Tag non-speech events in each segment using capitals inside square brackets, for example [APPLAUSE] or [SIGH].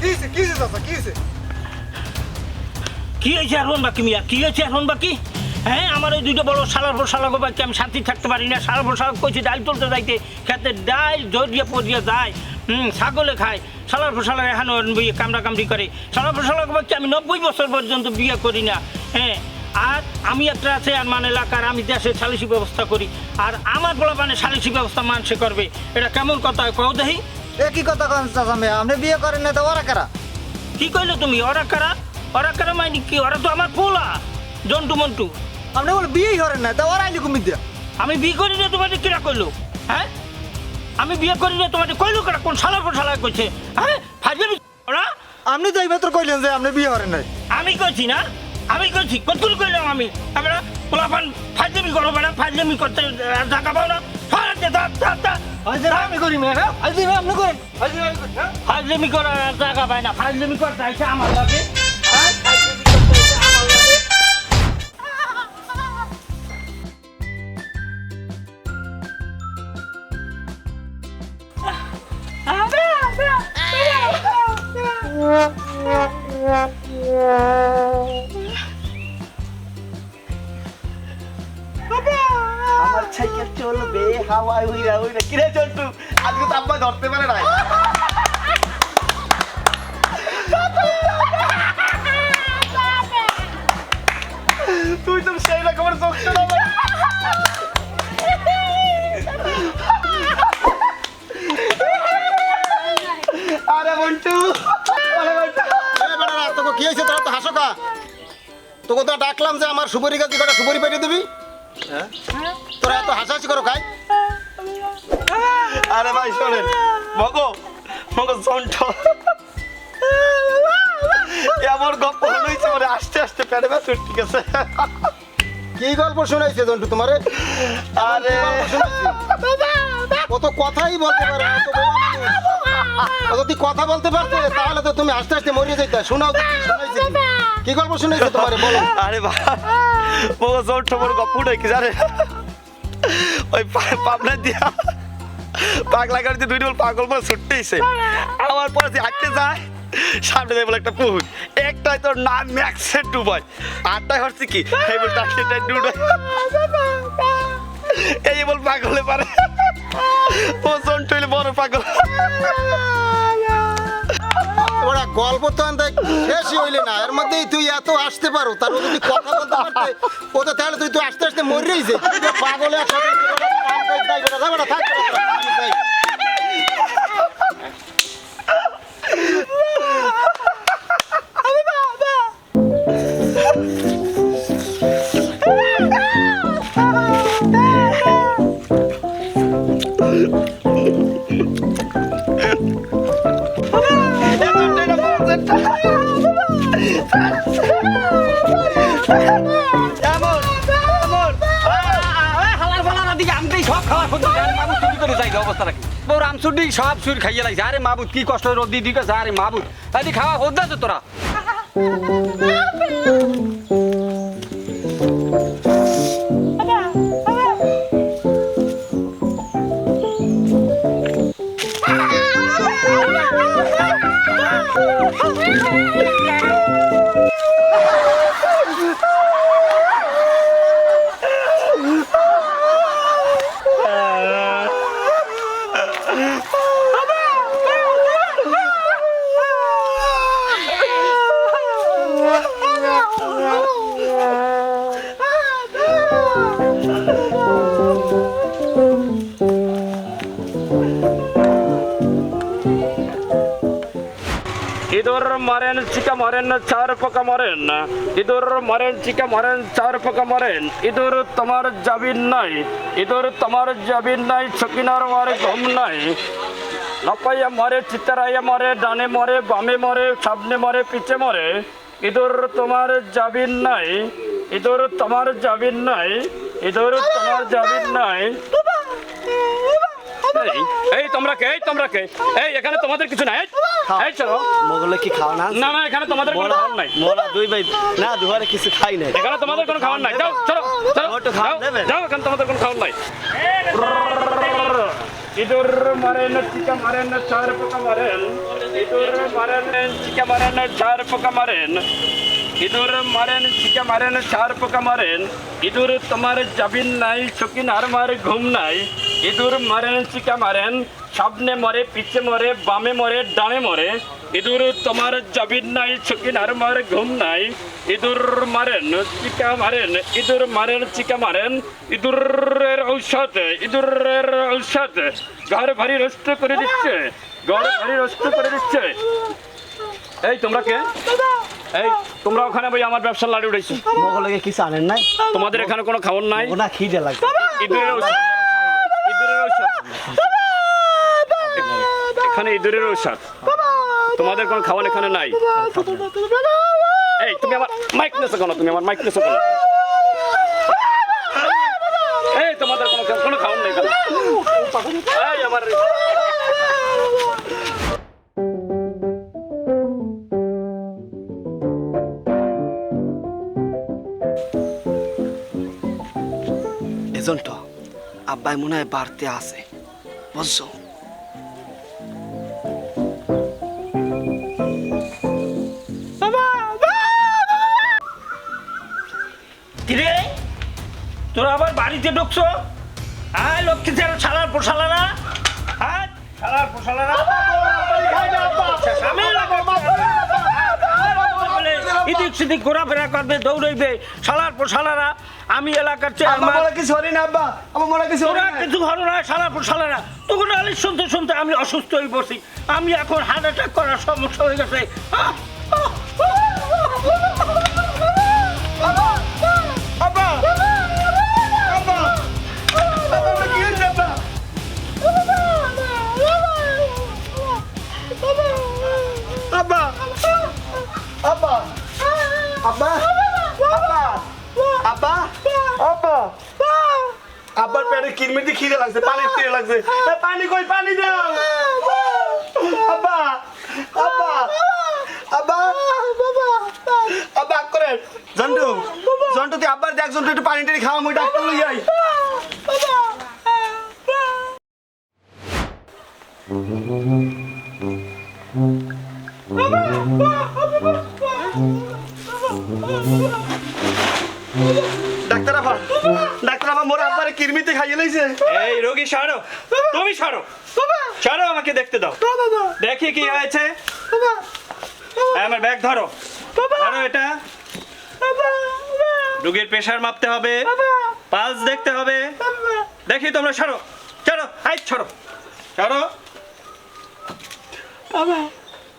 হয়েছে চাচা কি হয়েছে কি হয়েছে এখন বাকি মিয়া? কি হয়েছে এখন বাকি হ্যাঁ আমার ওই দুইটা বড় সালার পর সালাগো বাচ্চা আমি শান্তি থাকতে পারি না। সালার পর সালাগ কইছি ডাল তুলতে যাইতে। খেতে ডাল জড়িয়ে পড়িয়ে যায়। হুম, ছাগলে খায়। সালার পর সালার এখন কামড়া কামড়ি করে। সালার পর সালাগো বাচ্চা আমি নব্বই বছর পর্যন্ত বিয়ে করি না। হ্যাঁ আর আমি একটা আছে আর মানে এলাকার, আমি দেশে সালিসি ব্যবস্থা করি। আর আমার বলা মানে সালিসি ব্যবস্থা মানুষে করবে। এটা কেমন কথা? কও দেখি। এ কি কথা কন চাচা মেয়ে আপনি বিয়ে করেন না তো ওরা কারা? কি কইলে তুমি ওরা কারা? ওরা কারা মানে কি? ওরা তো আমার পোলা জন্টু মন্টু। আপনি বলে বিয়েই করেন না তা ওরা আইলি কুমির দিয়া? আমি বিয়ে করি না তোমাদের কিরা কইলো? হ্যাঁ? আমি বিয়ে করি না তোমাদের কইলো কেনা কোন সালা কোন সালা কইছে? হ্যাঁ? ফাজলামি ওরা? আপনি তো এই মাত্র কইলেন যে আপনি বিয়ে করেন নাই। আমি কইছি না? আমি কইছি কতগুলো কইলাম আমি? আমরা পোলাপান ফাজলামি করো বেড়া ফাজলামি করতে টাকা পাও না। ফাজলামি দাঁত দাঁত দাঁত আজ আমি করি হ্যাঁ? আজ আপনি করেন আজ আমি করি হ্যাঁ? আমি করার টাকা পায় না। ফাজলামি করতে আইসা আমার লাগে। আজকে তো আব্বা ধরতে পারে না তুই তো সেই রকমের ভাই। আরে মন্টু তোকে কি হয়েছে? তোরা তো হাসো কা। তোকে তো ডাকলাম যে আমার সুপারি গাছ কটা সুপারি পেটে দিবি। তোরা এত হাসাহাসি করো খাই। আরে ভাই শোনেন। মগো মগো জন্ট এমন গপ্প হইছে মানে আস্তে আস্তে পেটে ব্যথা ঠিক আছে কি গল্প শোনাইছে জন্টু তোমারে? আরে। ও তো কথাই বলতে পারে না, তো বোবা যদি কথা বলতে পারতে তাহলে তো তুমি আস্তে আস্তে মরিয়ে যেতে শোনাও তো কি শোনাইছে। কি? গল্প শোনাইছে তোমারে বলো। আরে ভাই মগো জন্ট বড় গপ্প উঠে কি জানে ওই পাবনা দিয়া। পাগলা গাড়িতে দুই ডবল পাগল বলে ছুটতেইছে আমার পরে যে হাঁটতে যায় সামনে যাই বলে একটা পুহুত একটাই তোর নাম ম্যাক্সে ডুবাই আটটাই হচ্ছে কি? এই বল টাকসিটাই ডুবাই এই বল পাগলে পারে। ও জন্ট বড় পাগল। ওরা গল্প তো আনতে শেষই হইলে না এর মধ্যেই তুই এত আসতে পারো তার যদি কথা বলতে পারতে ও তো তাহলে তুই তুই আস্তে আস্তে মরেই যে। পাগলে একসাথে কাম আমসুডি সব চুরি খাইয়ে লাগছে। আরে মাবুদ, কি কষ্ট রোদ দিয়ে দিকে আরে মাবুদ। আদি খাওয়া হোদ তোরা। [LAUGHS] ইঁদুর মরেন, চিকা মরেন, চার পোকা মরেন। ইঁদুর মরেন, চিকা মরেন, চার পোকা মরেন। ইঁদুর তোমার জাবিন নাই। ইঁদুর তোমার জাবিন নাই, ছকিনার মরে ঘুম নাই। নপাইয়া মরে, চিত্তারাইয়া মরে, ডানে মরে, বামে মরে, সামনে মরে, পিছে মরে। ইঁদুর তোমার জাবিন নাই। ইঁদুর তোমার জাবিন নাই। ইঁদুর তোমার জাবিন নাই। এই, তোমরা কে এই তোমরা কে? এই এখানে তোমাদের কিছু নাই এই। চলো। মোগলে কি খাওয়া না না না এখানে তোমাদের কোনো মোরা নাই। মোরা দুই ভাই না দুহারে কিছু খাই নাই। এখানে তোমাদের কোনো খাবার নাই। যাও চলো চলো আমার তো খাবার যাও, এখানে তোমাদের কোনো খাবার নাই। ইঁদুর মারেন চিকা মারেন চার পোকা মারেন। ইঁদুর মারেন চিকা মারেন চার পোকা মারেন। ইঁদুর মারেন চিকা মারেন চার পোকা মারেন। ইঁদুর তোমার জাবিন নাই শকিন আর মার ঘুম নাই। ইঁদুর মারেন চিকা মারেন সামনে মরে পিছে মরে বামে মরে ডানে মরে। ইঁদুর তোমার জাবিন নাই শকিন আর মার ঘুম নাই। ইঁদুর মারেন চিকা মারেন ইঁদুর মারেন চিকা মারেন। ইঁদুরের ঔষধ ইঁদুরের ঔষধ। ঘর ভারী রষ্ট করে দিচ্ছে ঘর ভারী রষ্ট করে দিচ্ছে। এই তোমরা কে? এই তোমরা ওখানে ভাই আমার ব্যবসার লাড়ি উঠেছি কিছু আনেন নাই? তোমাদের এখানে কোনো খাবার নাই? ওনা খিদে ইঁদুরের ইঁদুরের ঔষধ। এখানে ইঁদুরের ঔষধ। তোমাদের কোনো খাবার এখানে নাই। এই তুমি আমার মাইক নেছো কেন? তুমি আমার মাইক নেছো কেন? এই তোমাদের কোনো কোনো খাবার নেই কেন? এই আমার আব্বাই মনে হয় বাড়তে আছে। বুঝছ কিরে তোরা আবার বাড়িতে ঢুকছো আয় লক্ষ্মী ছেড়ে ছালার পোশালারা আয় ছালার পোশালারা এদিক সেদিক ঘোরাফেরা করবে দৌড়াইবে শালার পোশালারা আমি এলাকার চেয়ারম্যান কিছু হরি না আব্বা। আমার মনে কিছু তোরা কিছু ভালো না শালা পোশালারা তখন আলিস শুনতে শুনতে আমি অসুস্থ হয়ে পড়ছি। আমি এখন হার্ট অ্যাটাক করার সমস্যা হয়ে গেছে। আব্বা আব্বা আব্বা আব্বার পেটে কিরমিটি খিদে লাগছে পানি খিদে লাগছে। পানি কই, পানি দাও। আব্বা আব্বা আব্বা আব্বা করেন। জন্টু জন্টু, তুই আব্বার দেখ, জন্টু, একটু পানি টানি খাওয়া, মুই ডাক্তার লই যাই ডাক্তার আবার মোর আব্বারে কিরমিতে খাইয়ে লাইছে। এই রোগী সারো। তুমি সারো। সারো আমাকে দেখতে দাও। দেখি কি হয়েছে। আমার ব্যাগ ধরো। ধরো এটা। রোগীর প্রেশার মাপতে হবে। পালস দেখতে হবে। দেখি তোমরা সরো। চলো আই ছড়ো সরো।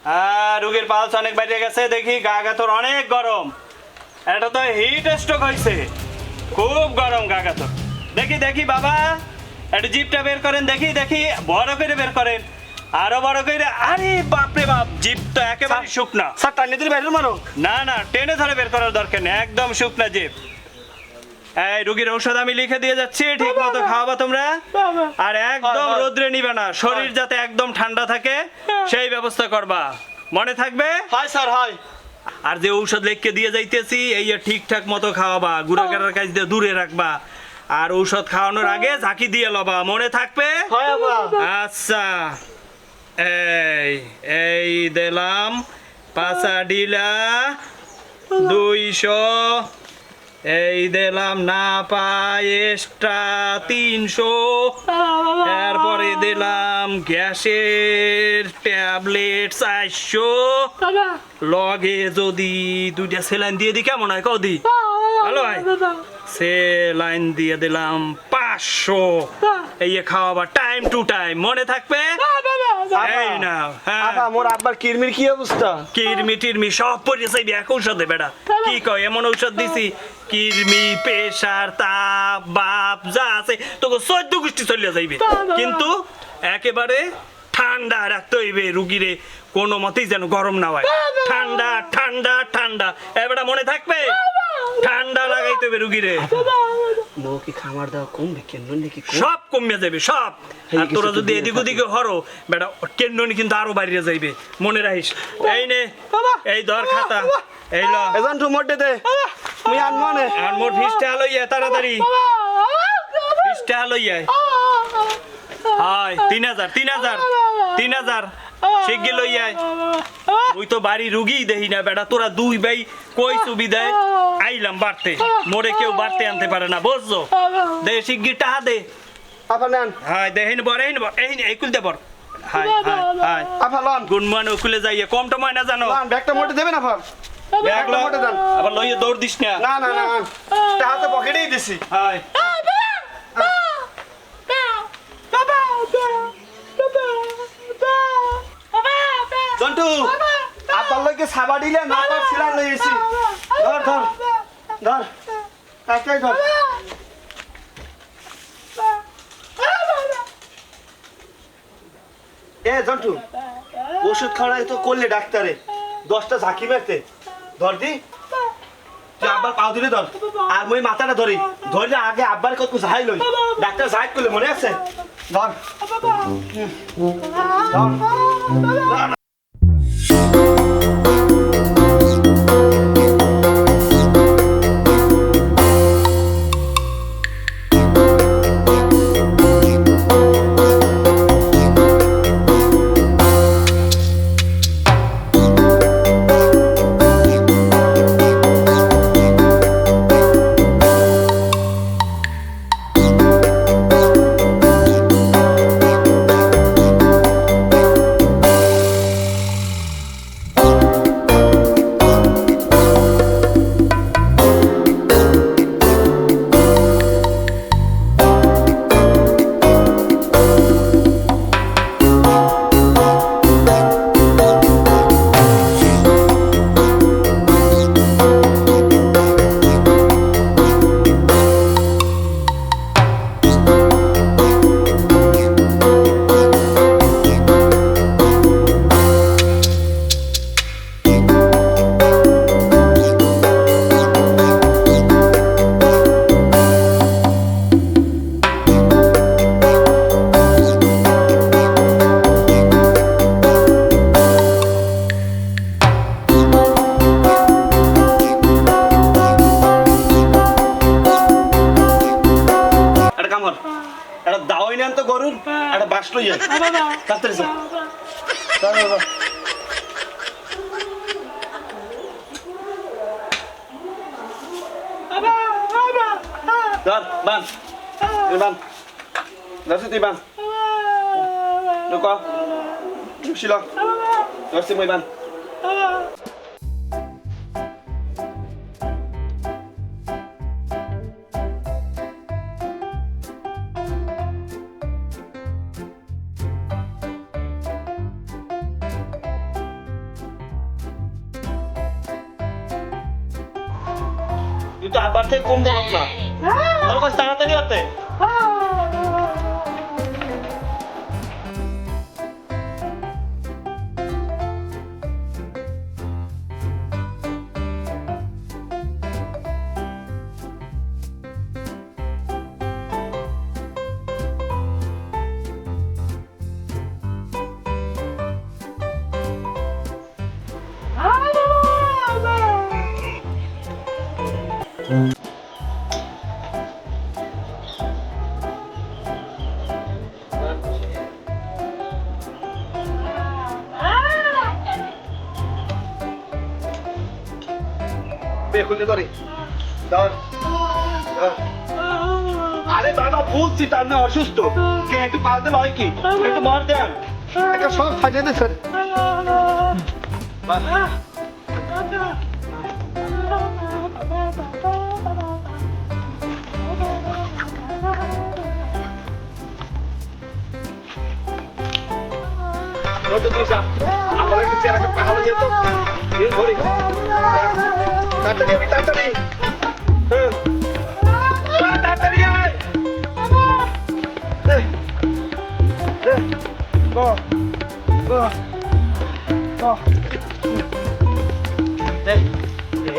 হ্যাঁ রোগীর পালস অনেক বেড়ে গেছে। দেখি গা গা তোর অনেক গরম। এটা তো হিট স্ট্রোক হয়েছে খুব গরম গা তোর। দেখি দেখি বাবা। একটু জিপটা বের করেন দেখি দেখি। বড় করে বের করেন। আরও বড় করে আরে বাপরে বাপ জিপ তো একেবারে শুকনা। স্যার টানি দিলে বাইরে মারো। না না টেনে ধরে বের করার দরকার নেই একদম শুকনা জিপ। এই রুগীর ঔষধ আমি লিখে দিয়ে যাচ্ছি ঠিক মতো খাওয়াবা তোমরা? আর একদম রোদ্রে নিবে না শরীর যাতে একদম ঠান্ডা থাকে সেই ব্যবস্থা করবা। মনে থাকবে? Hi sir high. আর যে ঔষধ লেখকে দিয়ে যাইতেছি এই ঠিকঠাক মতো খাওয়াবা গুড়াগাড়ার কাছ দিয়ে দূরে রাখবা। আর ঔষধ খাওয়ানোর আগে ঝাঁকি দিয়ে লবা মনে থাকবে? আচ্ছা। এই এই দিলাম পাঁচা ডিলা দুইশো। এই দিলাম না পায় এক্সট্রা তিনশো। তারপরে দিলাম গ্যাসের ট্যাবলেট চারশো। লগে যদি দুইটা সেলাইন দিয়ে দি কেমন হয় কদি ভালো হয়? সেলাইন দিয়ে দিলাম পাঁচশো। এই খাওয়াবার টাইম টু টাইম মনে থাকবে? এই না হ্যাঁ। আব্বা মোর আব্বার কিরমির কি অবস্থা? কিরমি টিরমি সব পড়ে চাইবি এক ঔষধে বেটা কি কয় এমন ঔষধ দিছি কিরমি প্রেসার তাপ বাপ যা আছে তোকে চোদ্দ গোষ্ঠী চলিয়া যাইবে। কিন্তু একেবারে ঠান্ডা রাখতে হইবে রুগীরে কোনো মতেই যেন গরম না হয়। ঠান্ডা ঠান্ডা ঠান্ডা এবারে মনে থাকবে? ঠান্ডা লাগাইতে হবে রুগীরে। মো খামার দাও কমবে কেন নাকি সব কমে যাবে সব। আর তোরা যদি এদিক। ওদিকে হরো বেটা কেন্দ্রনি কিন্তু আরও বাইরে যাইবে মনে রাখিস। এই নে এই ধর খাতা এই ল। এজন টু মোটে দে মুই আনমো নে আর মোর ফিসটা লইয়া তাড়াতাড়ি। ফিসটা লইয়া হয় তিন হাজার তিন হাজার। তিন হাজার। শিগগি লই আয়। তুই তো বাড়ি রুগী দেখি না বেটা তোরা দুই ভাই কই সুবিধায় আইলাম বাড়তে। মোরে কেউ বাড়তে আনতে পারে না বুঝছ? দে শিগগি টাহা দে। আপা নেন। হাই দেহিন বর এইন এই কুলতে বর। হাই হাই হাই আপা লন। গুড মর্নিং ওকুলে যাইয়ে কম টময় না জানো? ব্যাগটা মোটে দেবেন আপা ব্যাগ। মোটে দেন। আবার লইয়ে দৌড় দিস না। না না না টাকা পকেটেই দিছি। হাই লইকে সাবা দিলে না ধর ধর ধর। ধর। এ, জন্টু, ওষুধ তো করলে ডাক্তারে। দশটা ঝাঁকি মারতে। ধর দি। তুই আব্বার পাও দিলে ধর। আর মই মাথাটা ধরি। ধরলে আগে আব্বার কত যাই লই। ডাক্তার যাই করলে মনে আছে? ধর। ধর। এই বান ধরছি তুই বান ঢুক ঢুকছিল ধরছি মই বান তুই তো আবার থেকে কম বলছ না তোর খুলতে ধরে। ধর। আরে বাবা বুঝছি তার না অসুস্থ। কে একটু পালতে হয় কি? একটু মার দেন একটা সব ফাটে দে স্যার। আমার একটা চেহারা ভালো যেত। এই ধরি তাড়াতাড়ি আমি তাড়াতাড়ি হ্যাঁ আয়, তাড়াতাড়ি আয় এই, এই, গ, গ, গ। এই,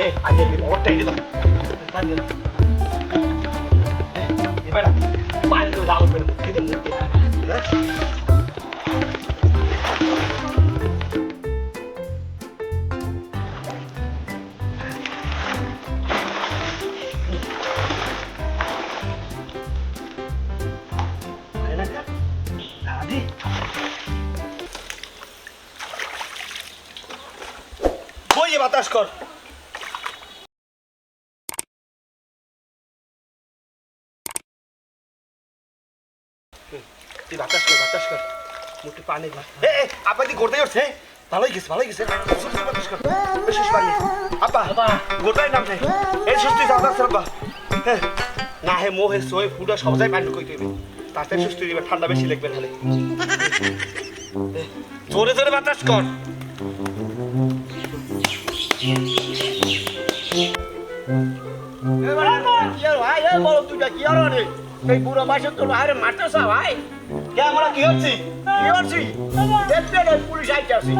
এই, আগে এই ওটাই দিল। তাড়াতাড়ি দিল। এই, বাতাস কর। তুই বাতাস কর বাতাস কর। মুঠে পানি ভর এ আপা দি গোটাই উঠছে। ভালোই গেছে ভালোই গেছে। বাতাস কর। বেশি পানি আপা এই সুস্থ বাতাস আপা। না হে মোহে সোয়ে ফুটা সব জায়গায় পানি কই দিবে। তাতে সুস্থ দিবে ঠান্ডা বেশি লাগবে তাহলে জোরে জোরে বাতাস কর। এই বুড়ো বয়সে তোর ভাইরে মারতেছ ভাই কে আমরা কি হচ্ছি কি করছি দেখতে পুলিশ আইতে আসি